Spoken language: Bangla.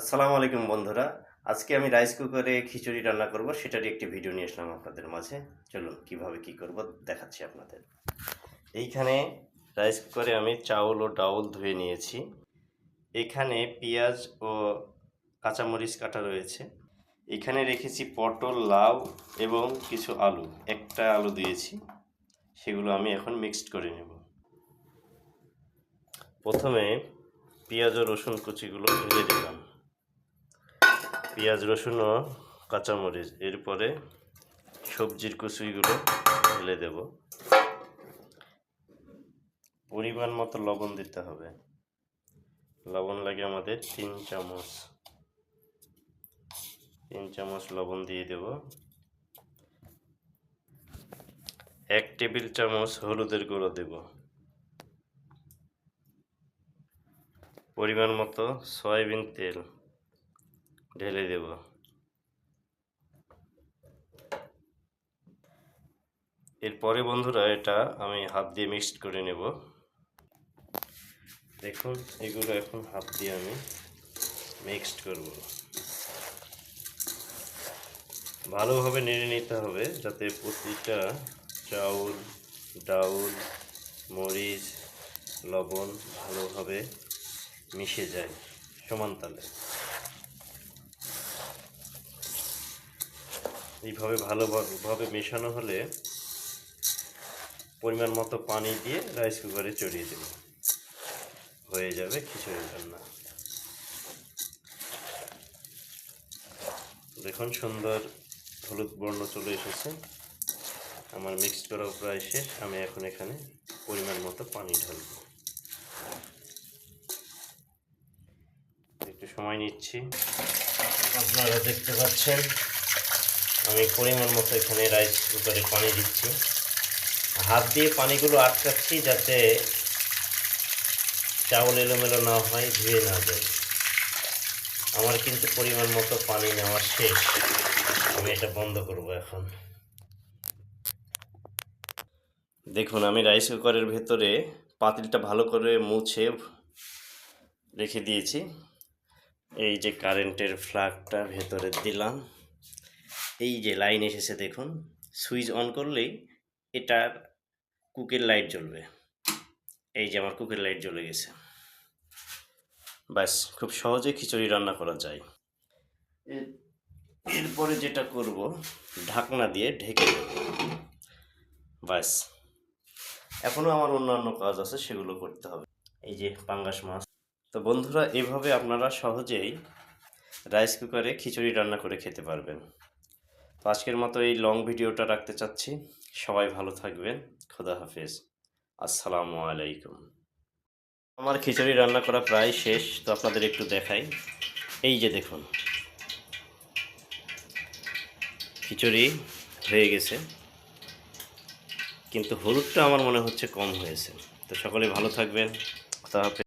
আসসালামু আলাইকুম বন্ধুরা। আজকে আমি রাইস কুকারে খিচুড়ি রান্না করব, সেটারই একটি ভিডিও নিয়ে আসলাম আপনাদের মাঝে। চলুন কীভাবে কি করব দেখাচ্ছি আপনাদের। এইখানে রাইস কুকারে আমি চাউল ও ডাউল ধুয়ে নিয়েছি। এখানে পেঁয়াজ ও কাঁচামরিচ কাটা রয়েছে। এখানে রেখেছি পটল, লাউ এবং কিছু আলু। একটা আলু দিয়েছি, সেগুলো আমি এখন মিক্সড করে নেব। প্রথমে পেঁয়াজ ও রসুন কুচিগুলো ঢেলে দিলাম পেঁয়াজ, রসুন ও কাঁচামরিচ। এরপরে সবজির কুচিগুলো ঢেলে দেব। পরিমাণ মতো লবণ দিতে হবে। লবণ লাগে আমাদের তিন চামচ। তিন চামচ লবণ দিয়ে দেব। এক টেবিল চামচ হলুদের গুঁড়ো দেব। পরিমাণ মতো সয়াবিন তেল। ঢেলে দেব। এরপরে বন্ধুরা এটা আমি হাত দিয়ে মিক্সড করে নেব। দেখুন, এগুলো এখন হাত দিয়ে আমি মিক্সড করব। ভালোভাবে নেড়ে নিতে হবে যাতে প্রতিটা চাউল, ডাউল, মরিচ, লবণ ভালোভাবে মিশে যায় সমান তালে। এইভাবে ভালোভাবে মেশানো হলে পরিমাণ মতো পানি দিয়ে রাইস কুকারে চড়িয়ে দেব হয়ে যাবে খিচুড়ি রান্না দেখুন সুন্দর হলুদ বর্ণ চলে এসেছে। আমার মিক্স করাও প্রায় শেষ, আমি এখন এখানে পরিমাণ মতো পানি ঢালব। একটু সময় নিচ্ছি। আপনারা দেখতে পাচ্ছেন আমি পরিমাণ মতো এখানে রাইস কুকারে পানি দিচ্ছি। হাত দিয়ে পানিগুলো আটকাচ্ছি যাতে চাউল এলোমেলো না হয়, ধুয়ে না যায়। আমার কিন্তু পরিমাণ মতো পানি নেওয়া শেষ। আমি এটা বন্ধ করব এখন। দেখুন, আমি রাইস কুকারের ভেতরে পাতিলটা ভালো করে মুছে রেখে দিয়েছি। এই যে কারেন্টের ফ্ল্যাগটা ভেতরে দিলাম। এই যে লাইন এসেছে দেখুন, সুইচ অন করলেই এটার কুকের লাইট জ্বলবে। এই যে আমার কুকের লাইট জ্বলে গেছে। ব্যাস, খুব সহজে খিচুড়ি রান্না করা যায়। এর- এরপরে যেটা করব, ঢাকনা দিয়ে ঢেকে দেব। ব্যাস এখনও আমার অন্যান্য কাজ আছে, সেগুলো করতে হবে। এই যে পাঙ্গাস মাছ। তো বন্ধুরা, এভাবে আপনারা সহজেই রাইস কুকারে খিচুড়ি রান্না করে খেতে পারবেন। তো আজকের মতো এই লং ভিডিওটা রাখতে চাচ্ছি। সবাই ভালো থাকবেন। খোদা হাফেজ। আসসালামু আলাইকুম। আমার খিচুড়ি রান্না করা প্রায় শেষ, তো আপনাদের একটু দেখাই। এই যে দেখুন। খিচুড়ি হয়ে গেছে। কিন্তু হলুদটা আমার মনে হচ্ছে কম হয়েছে। তো সকলে ভালো থাকবেন। খোদা হাফেজ।